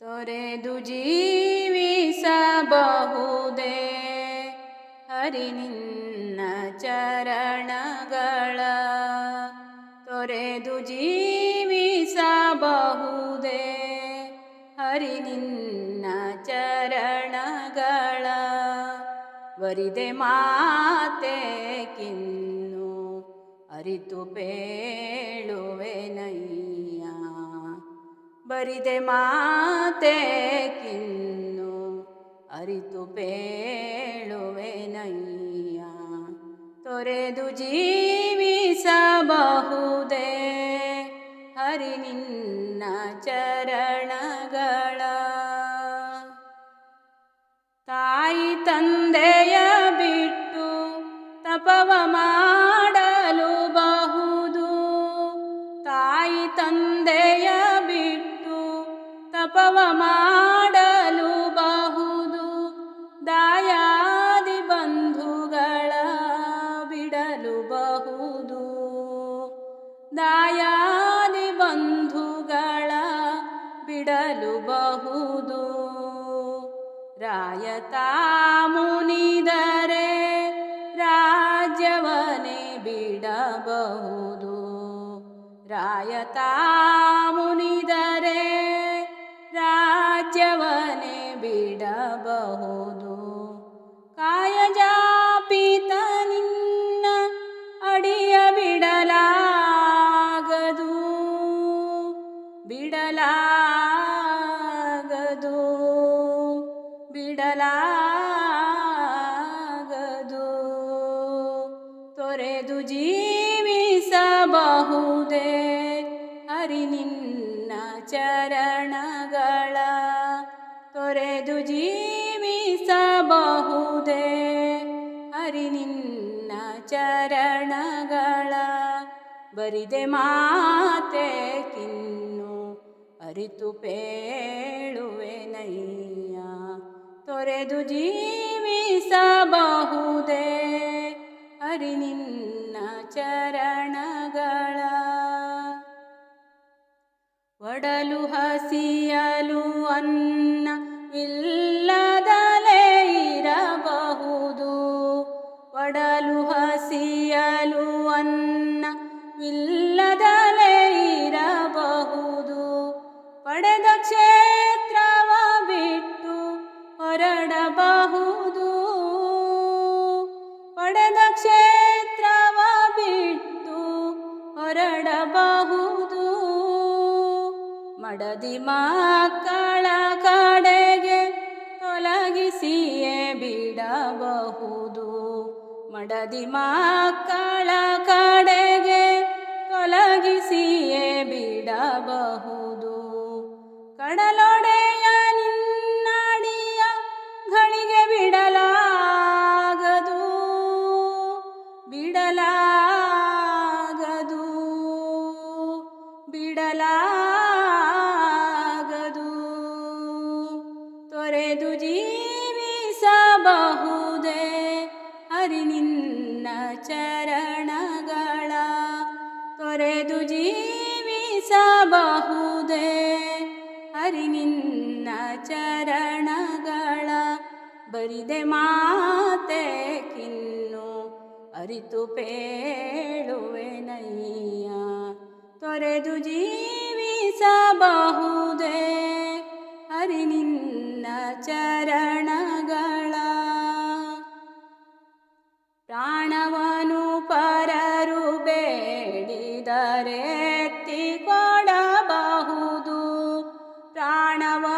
ತೊರೆದು ಜೀವಿಸಬಹುದೇ? ಹರಿ ನಿನ್ನ ಚರಣಗಳ ತೊರೆದು ಜೀವಿಸಬಹುದೇ? ಹರಿ ನಿನ್ನ ಚರಣಗಳ ವರಿದೆ ಮಾತೆ ಕಿನ್ನು ಅರಿತು ಪೇಳುವೆನಯ್ಯ ಬರಿದೆ ಮಾತೆ ಕಿನ್ನು ಅರಿತು ಪೇಳುವೆನಯ್ಯ ತೊರೆದು ಜೀವಿಸಬಹುದೇ ಹರಿ ನಿನ್ನ ಚರಣಗಳ. ತಾಯಿ ತಂದೆಯ ಬಿಟ್ಟು ತಪವ ಮಾಡಲು ಬಹುದು. ತಾಯಿ ತಂದೆಯ ತಪವ ಮಾಡಲು ಬಹುದು. ದಾಯಾದಿ ಬಂಧುಗಳ ಬಿಡಲು ಬಹುದು. ದಾಯಾದಿ ಬಂಧುಗಳ ಬಿಡಲು ಬಹುದು. ರಾಯತಾ ಮುನಿದರೆ ರಾಜ್ಯವನೇ ಬಿಡಬಹುದು. ರಾಯತ ಬಿಡಬಹುದು. ಕಾಯಜಾಪೀತ ನಿನ್ನ ಅಡಿಯ ಬಿಡಲಾಗದು. ಬಿಡಲಾಗದು. ಬಿಡಲಾಗದು. ತೊರೆದು ಜೀವಿಸಬಹುದೇ. ಹರಿ ನಿನ್ನ ಚರಣಗಳ ಚರಣಗಳ ಬರಿದೆ ಮಾತೆ ಕಿನ್ನು ಅರಿತು ಪೇಳುವೆನಯ್ಯ ತೊರೆದು ಜೀವಿಸಬಹುದೇ ಹರಿ ನಿನ್ನ ಚರಣಗಳ. ಒಡಲು ಹಸಿಯಲು ಮಡದಿ ಮಕ್ಕಳ ಕಡೆಗೆ ತೊಲಗಿಸಿಯೇ ಬಿಡಬಹುದು. ಮಡದಿ ಮಕ್ಕಳ ಕಡೆಗೆ ತೊಲಗಿಸಿಯೇ ಬಿಡಬಹುದು. ಕಡಲೊಡೆಯ ತೊರೆದು ಜೀವಿಸಬಹುದೇ? ಹರಿ ನಿನ್ನ ಚರಣಗಳ ಬರಿದೆ ಮಾತೆ ಕಿನ್ನು ಅರಿತು ಪೇಳುವೆನಯ್ಯ ತೊರೆದು ಜೀವಿಸಬಹುದೇ? ಹರಿ ನಿನ್ನ ஆணவா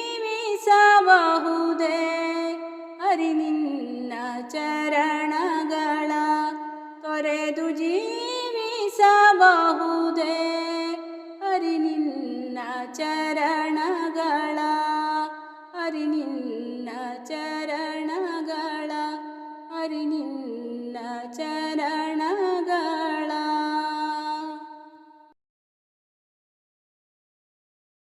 ಹರಿ ನಿನ್ನ ಚರಣಗಳ ತೊರೆದು ಜೀವಿಸಬಹುದೇ? ಹರಿ ನಿನ್ನ ಚರಣಗಳ ಅರಿ ನಿನ್ನ ಚರ